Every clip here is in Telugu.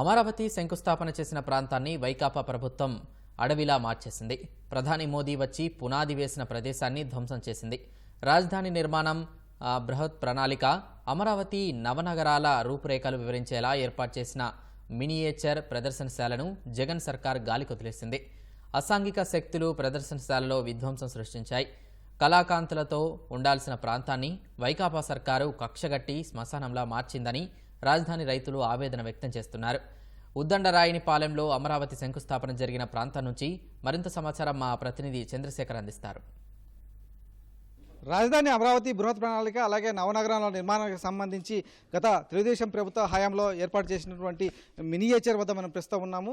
అమరావతి శంకుస్థాపన చేసిన ప్రాంతాన్ని వైకాపా ప్రభుత్వం అడవిలా మార్చేసింది. ప్రధాని మోదీ వచ్చి పునాది వేసిన ప్రదేశాన్ని ధ్వంసం చేసింది. రాజధాని నిర్మాణం బృహత్ ప్రణాళిక అమరావతి నవనగరాల రూపురేఖలు వివరించేలా ఏర్పాటు చేసిన మినియేచర్ ప్రదర్శనశాలను జగన్ సర్కార్ గాలికొదిలేసింది అసాంఘిక శక్తులు ప్రదర్శనశాలలో విధ్వంసం సృష్టించాయి. కళాకాంతులతో ఉండాల్సిన ప్రాంతాన్ని వైకాపా సర్కారు కక్షగట్టి శ్మశానంలా మార్చిందని రాజధాని రైతులు ఆవేదన వ్యక్తం చేస్తున్నారు. ఉద్దండరాయినిపాలెంలో అమరావతి శంకుస్థాపన జరిగిన ప్రాంతం నుంచి మరింత సమాచారం మా ప్రతినిధి చంద్రశేఖర్ అందిస్తారు. రాజధాని అమరావతి బృహత్ ప్రణాళిక అలాగే నవనగరాల నిర్మాణానికి సంబంధించి గత తెలుగుదేశం ప్రభుత్వ హయాంలో ఏర్పాటు చేసినటువంటి మినియేచర్ వద్ద మనం ప్రస్తుతం ఉన్నాము.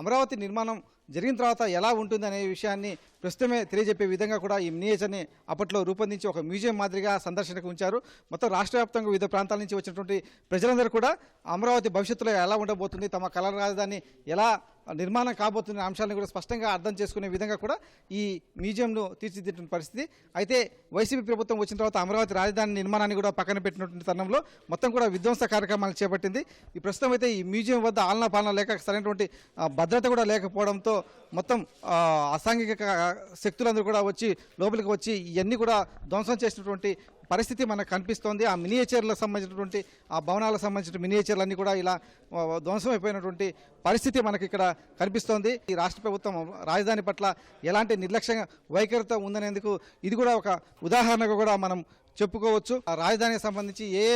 అమరావతి నిర్మాణం జరిగిన తర్వాత ఎలా ఉంటుంది అనే విషయాన్ని ప్రస్తుతమే తెలియజెప్పే విధంగా కూడా ఈ మినియేచర్ని అప్పట్లో రూపొందించి ఒక మ్యూజియం మాదిరిగా సందర్శనకు ఉంచారు. మొత్తం రాష్ట్ర వ్యాప్తంగా వివిధ ప్రాంతాల నుంచి వచ్చినటువంటి ప్రజలందరూ కూడా అమరావతి భవిష్యత్తులో ఎలా ఉండబోతుంది తమ కళ రాజధాని ఎలా నిర్మాణం కాబోతున్న అంశాలను కూడా స్పష్టంగా అర్థం చేసుకునే విధంగా కూడా ఈ మ్యూజియంను తీర్చిదిద్దిన పరిస్థితి. అయితే వైసీపీ ప్రభుత్వం వచ్చిన తర్వాత అమరావతి రాజధాని నిర్మాణాన్ని కూడా పక్కన పెట్టినటువంటి తరుణంలో మొత్తం కూడా విధ్వంస కార్యక్రమాలు చేపట్టింది. ఈ ప్రస్తుతం అయితే ఈ మ్యూజియం వద్ద ఆలనా పాలన లేక సరైనటువంటి భద్రత కూడా లేకపోవడంతో మొత్తం అసాంఘిక శక్తులందరూ కూడా వచ్చి లోపలికి వచ్చి ఇవన్నీ కూడా ధ్వంసం చేసినటువంటి పరిస్థితి మనకు కనిపిస్తోంది. ఆ మినియేచర్లకు సంబంధించినటువంటి ఆ భవనాలకు సంబంధించిన మినియేచర్లన్నీ కూడా ఇలా ధ్వంసమైపోయినటువంటి ధ్వంసం అయిపోయినటువంటి పరిస్థితి మనకి ఇక్కడ కనిపిస్తోంది. ఈ రాష్ట్ర ప్రభుత్వం రాజధాని పట్ల ఎలాంటి నిర్లక్ష్య వైఖరితో ఉందనేందుకు ఇది కూడా ఒక ఉదాహరణగా కూడా మనం చెప్పుకోవచ్చు. ఆ రాజధానికి సంబంధించి ఏ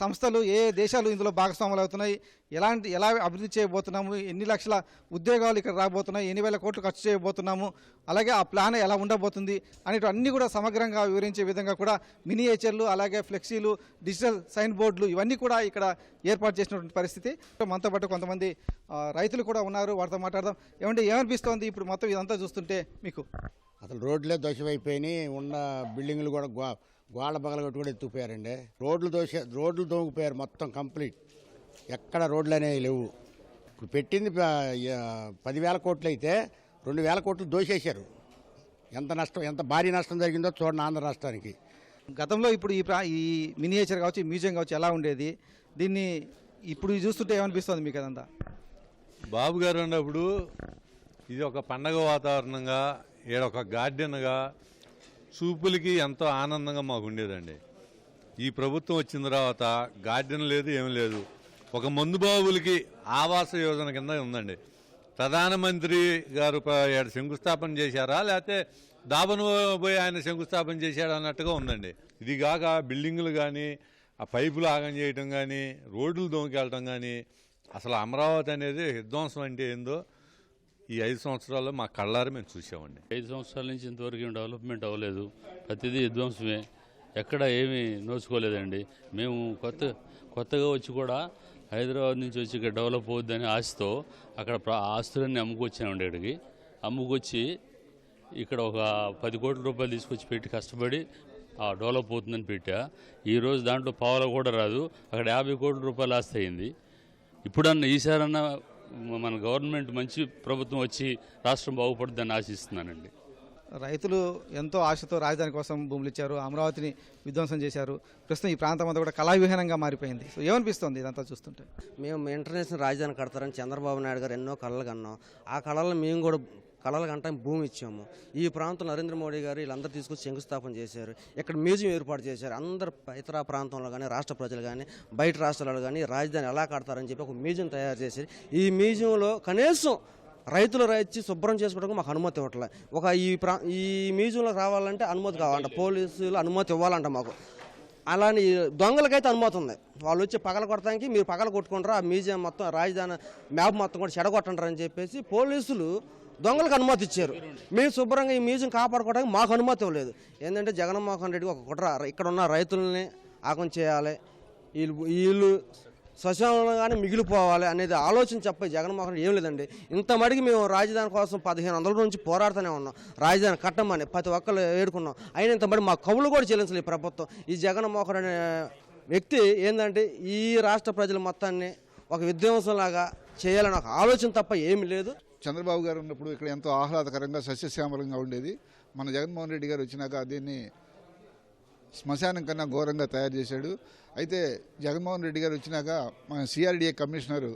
సంస్థలు ఏ దేశాలు ఇందులో భాగస్వాములు అవుతున్నాయి ఎలాంటి ఎలా అభివృద్ధి చేయబోతున్నాము ఎన్ని లక్షల ఉద్యోగాలు ఇక్కడ రాబోతున్నాయి ఎన్ని వేల కోట్లు ఖర్చు చేయబోతున్నాము అలాగే ఆ ప్లాన్ ఎలా ఉండబోతుంది అనేటు అన్నీ కూడా సమగ్రంగా వివరించే విధంగా కూడా మినియేచర్లు అలాగే ఫ్లెక్సీలు డిజిటల్ సైన్ బోర్డులు ఇవన్నీ కూడా ఇక్కడ ఏర్పాటు చేసినటువంటి పరిస్థితి. మనతో పాటు కొంతమంది రైతులు కూడా ఉన్నారు. వారితో మాట్లాడదాం. ఏమంటే ఏమనిపిస్తోంది ఇప్పుడు మొత్తం ఇదంతా చూస్తుంటే మీకు? అసలు రోడ్లే దోషమైపోయినాయి. ఉన్న బిల్డింగ్లు కూడా గోళ్ళ బగల కొట్టి కూడా ఎత్తుకుపోయారండి. రోడ్లు దోష రోడ్లు తోగిపోయారు మొత్తం కంప్లీట్. ఎక్కడ రోడ్లు అనేవి లేవు. ఇప్పుడు పెట్టింది పదివేల కోట్లు అయితే రెండు వేల కోట్లు దోషేశారు. ఎంత నష్టం ఎంత భారీ నష్టం జరిగిందో చూడండి ఆంధ్ర రాష్ట్రానికి. గతంలో ఇప్పుడు ఈ ప్రా ఈ మినియేచర్ కావచ్చు ఈ మ్యూజియం కావచ్చు ఎలా ఉండేది? దీన్ని ఇప్పుడు ఇది చూస్తుంటే ఏమనిపిస్తుంది మీకు అదంతా? బాబు గారు ఉన్నప్పుడు ఇది ఒక పండగ వాతావరణంగా ఈడ ఒక గార్డెన్గా చూపులకి ఎంతో ఆనందంగా మాకు ఉండేదండి ఈ ప్రభుత్వం వచ్చిన తర్వాత గార్డెన్ లేదు ఏం లేదు. ఒక మందు బాబులకి ఆవాస యోజన కింద ఉందండి. ప్రధానమంత్రి గారు శంకుస్థాపన చేశారా? లేకపోతే దాబను పోయి ఆయన శంకుస్థాపన చేశాడు అన్నట్టుగా ఉందండి. ఇది కాక బిల్డింగులు కానీ ఆ పైపులు ఆగం చేయటం కానీ రోడ్లు దొంగికెళ్ళటం కానీ అసలు అమరావతి అనేది విధ్వంసం అంటే ఏందో ఈ ఐదు సంవత్సరాల్లో మా కళ్ళారు మేము చూసామండి. ఐదు సంవత్సరాల నుంచి ఇంతవరకు ఏం డెవలప్మెంట్ అవ్వలేదు. ప్రతిదీ విధ్వంసమే. ఎక్కడ ఏమీ నోచుకోలేదండి. మేము కొత్త కొత్తగా వచ్చి కూడా హైదరాబాద్ నుంచి వచ్చి ఇక్కడ డెవలప్ అవుద్దని ఆశతో అక్కడ ఆస్తులన్నీ అమ్ముకొచ్చామండి ఇక్కడికి. అమ్ముకొచ్చి ఇక్కడ ఒక పది కోట్ల రూపాయలు తీసుకొచ్చి పెట్టి కష్టపడి డెవలప్ అవుతుందని పెట్టా. ఈరోజు దాంట్లో పావుల కూడా రాదు. అక్కడ యాభై కోట్ల రూపాయలు ఆస్తి అయింది. ఇప్పుడన్నా ఈసారన్నా మన గవర్నమెంట్ మంచి ప్రభుత్వం వచ్చి రాష్ట్రం బాగుపడుతుందని ఆశిస్తున్నానండి. రైతులు ఎంతో ఆశతో రాజధాని కోసం భూములు ఇచ్చారు అమరావతిని విధ్వంసం చేశారు. ప్రస్తుతం ఈ ప్రాంతం అంతా కూడా కళావిహీనంగా మారిపోయింది. సో ఏమనిపిస్తుంది ఇదంతా చూస్తుంటే? మేము ఇంటర్నేషనల్ రాజధాని కడతారని చంద్రబాబు నాయుడు గారు ఎన్నో కళలు కన్నాం. ఆ కళలు మేము కూడా కళలు కంటాం భూమి ఇచ్చాము. ఈ ప్రాంతం నరేంద్ర మోడీ గారు వీళ్ళందరూ తీసుకొచ్చి శంకుస్థాపన చేశారు. ఇక్కడ మ్యూజియం ఏర్పాటు చేశారు. అందరు ఇతర ప్రాంతంలో కానీ రాష్ట్ర ప్రజలు కానీ బయట రాష్ట్రాలు కానీ రాజధాని ఎలా కడతారని చెప్పి ఒక మ్యూజియం తయారు చేశారు. ఈ మ్యూజియంలో కనీసం రైతులు రైతు శుభ్రం చేసుకోవడానికి మాకు అనుమతి ఇవ్వట్లే. ఒక ఈ ప్రా ఈ మ్యూజియంలోకి రావాలంటే అనుమతి కావాలంట. పోలీసులు అనుమతి ఇవ్వాలంట మాకు. అలానే దొంగలకైతే అనుమతి ఉంది. వాళ్ళు వచ్చి పగల కొట్టడానికి మీరు పగల కొట్టుకుంటారు. ఆ మ్యూజియం మొత్తం రాజధాని మ్యాప్ మొత్తం కూడా చెడగొట్టంటారు అని చెప్పేసి పోలీసులు దొంగలకు అనుమతి ఇచ్చారు. మేము శుభ్రంగా ఈ మ్యూజియం కాపాడుకోవడానికి మాకు అనుమతి ఇవ్వలేదు. ఏంటంటే జగన్మోహన్ రెడ్డి ఒక కుట్ర. ఇక్కడ ఉన్న రైతులని ఆగం చేయాలి. వీళ్ళు వీళ్ళు శ్మశానంగానే మిగిలిపోవాలి అనేది ఆలోచన చెప్పే జగన్మోహన్ రెడ్డి ఏం లేదండి. ఇంత మడికి మేము రాజధాని కోసం పదిహేను వందల నుంచి పోరాడుతూనే ఉన్నాం. రాజధాని కట్టమని ప్రతి ఒక్కరు ఏడుకున్నాం అయిన ఇంత మడి మా కవులు కూడా చెల్లించలేదు ఈ ప్రభుత్వం. ఈ జగన్మోహన్ అనే వ్యక్తి ఏంటంటే ఈ రాష్ట్ర ప్రజల మొత్తాన్ని ఒక విధ్వంసంలాగా చేయాలని ఒక ఆలోచన తప్ప ఏమీ లేదు. చంద్రబాబు గారు ఉన్నప్పుడు ఇక్కడ ఎంతో ఆహ్లాదకరంగా సస్యశ్యామలంగా ఉండేది. మన జగన్మోహన్ రెడ్డి గారు వచ్చినాక దీన్ని శ్మశానం కన్నా ఘోరంగా తయారు చేశాడు. అయితే జగన్మోహన్ రెడ్డి గారు వచ్చినాక మన సిఆర్డిఏ కమిషనర్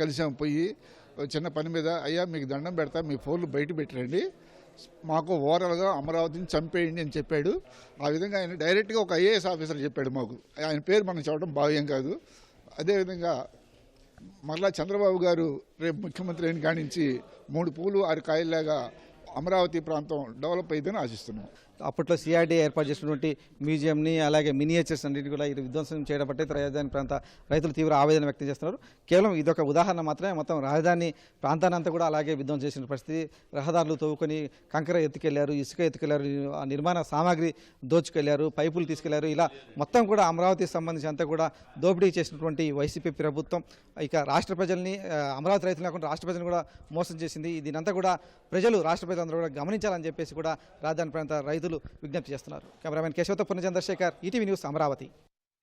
కలిసాము పోయి చిన్న పని మీద అయ్యా మీకు దండం పెడతా మీ ఫోన్లు బయట పెట్టరండి. మాకు ఓవరాల్గా అమరావతిని చంపేయండి అని చెప్పాడు. ఆ విధంగా ఆయన డైరెక్ట్గా ఒక ఐఏఎస్ ఆఫీసర్ చెప్పాడు మాకు. ఆయన పేరు మనం చెప్పడం భావ్యం కాదు. అదేవిధంగా మరలా చంద్రబాబు గారు రేపు ముఖ్యమంత్రి అయిన కానించి మూడు పూలు ఆరు కాయల్లాగా అమరావతి ప్రాంతం డెవలప్ అయిందని ఆశిస్తున్నాం. అప్పట్లో సిఆర్డీ ఏర్పాటు చేసినటువంటి మ్యూజియంని అలాగే మినియేచర్స్ అన్నింటినీ కూడా ఇది విధ్వంసం చేయడం బట్టి రాజధాని ప్రాంత రైతులు తీవ్ర ఆవేదన వ్యక్తం చేస్తున్నారు. కేవలం ఇదొక ఉదాహరణ మాత్రమే మొత్తం రాజధాని ప్రాంతానంతా కూడా అలాగే విధ్వంసం చేసిన పరిస్థితి. రహదారులు తవ్వుకొని కంకర ఎత్తుకెళ్ళారు ఇసుక ఎత్తుకెళ్ళారు నిర్మాణ సామాగ్రి దోచుకెళ్ళారు పైపులు తీసుకెళ్ళారు. ఇలా మొత్తం కూడా అమరావతికి సంబంధించి అంతా కూడా దోపిడీ చేసినటువంటి వైసీపీ ప్రభుత్వం. ఇక రాష్ట్ర ప్రజల్ని అమరావతి రైతులు కాకుండా రాష్ట్ర ప్రజలను కూడా మోసం చేసింది. దీనంతా కూడా ప్రజలు రాష్ట్ర ప్రజలందరూ కూడా గమనించాలని చెప్పేసి కూడా రాజధాని ప్రాంత రైతులు రైతులు విజ్ఞప్తి చేస్తున్నారు. కెమెరామెన్ కేశవతో పుణ్య చంద్రశేఖర్ ఈటీవీ న్యూస్ అమరావతి.